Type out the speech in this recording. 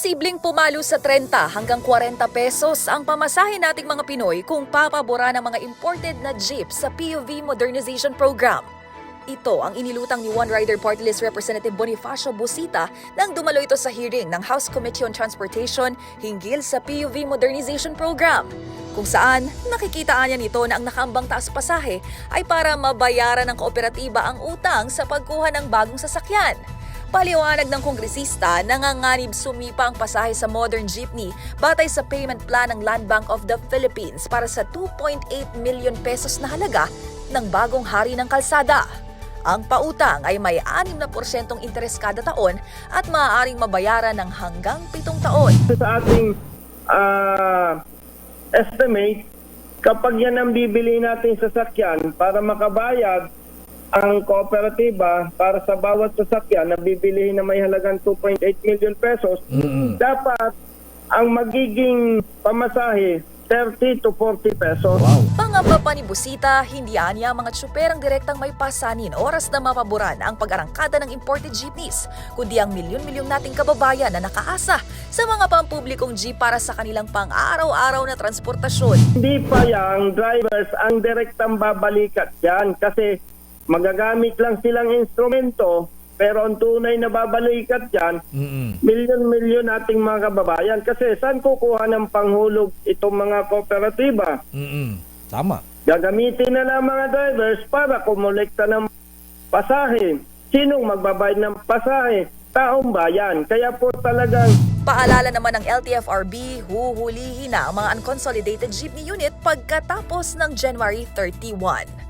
Posibleng pumalo sa 30 hanggang 40 pesos ang pamasahe nating mga Pinoy kung papabora ng mga imported na jeep sa PUV Modernization Program. Ito ang inilutang ni One Rider Party List Representative Bonifacio Busita nang dumalo ito sa hearing ng House Committee on Transportation hinggil sa PUV Modernization Program. Kung saan, nakikitaan niya nito na ang nakaambang taas pasahe ay para mabayaran ng kooperatiba ang utang sa pagkuha ng bagong sasakyan. Paliwanag ng kongresista, nanganganib sumipa ang pasahe sa modern jeepney batay sa payment plan ng Land Bank of the Philippines para sa 2.8 million pesos na halaga ng bagong hari ng kalsada. Ang pautang ay may 6% interes kada taon at maaaring mabayaran ng hanggang 7 taon. sa ating ah, estimate, kapag yan ang bibili natin sasakyan para makabayad ang kooperatiba para sa bawat sasakyan na bibili na may halagang 2.8 million pesos, dapat ang magiging pamasahe 30 to 40 pesos. Wow. Pangamba pa ni Busita, hindi anya ang mga tsuperang direktang may pasanin oras na mapaboran ang pag-arangkada ng imported jeepneys, kundi ang milyon-milyong nating kababayan na nakaasa sa mga pampublikong jeep para sa kanilang pang-araw-araw na transportasyon. Hindi pa yung drivers ang direktang babalikat yan kasi magagamit lang silang instrumento pero ang tunay na babalikat yan Mm-mm. milyon-milyon nating mga kababayan kasi saan kukuha ng panghulog itong mga kooperatiba? Mm-mm. Tama. Gagamitin na lang mga drivers para kumolekta ng pasahe. Sinong magbabayad ng pasahe? Taong bayan. Kaya po talagang Paalala naman ng LTFRB, huhulihin na ang mga unconsolidated jeepney unit pagkatapos ng January 31.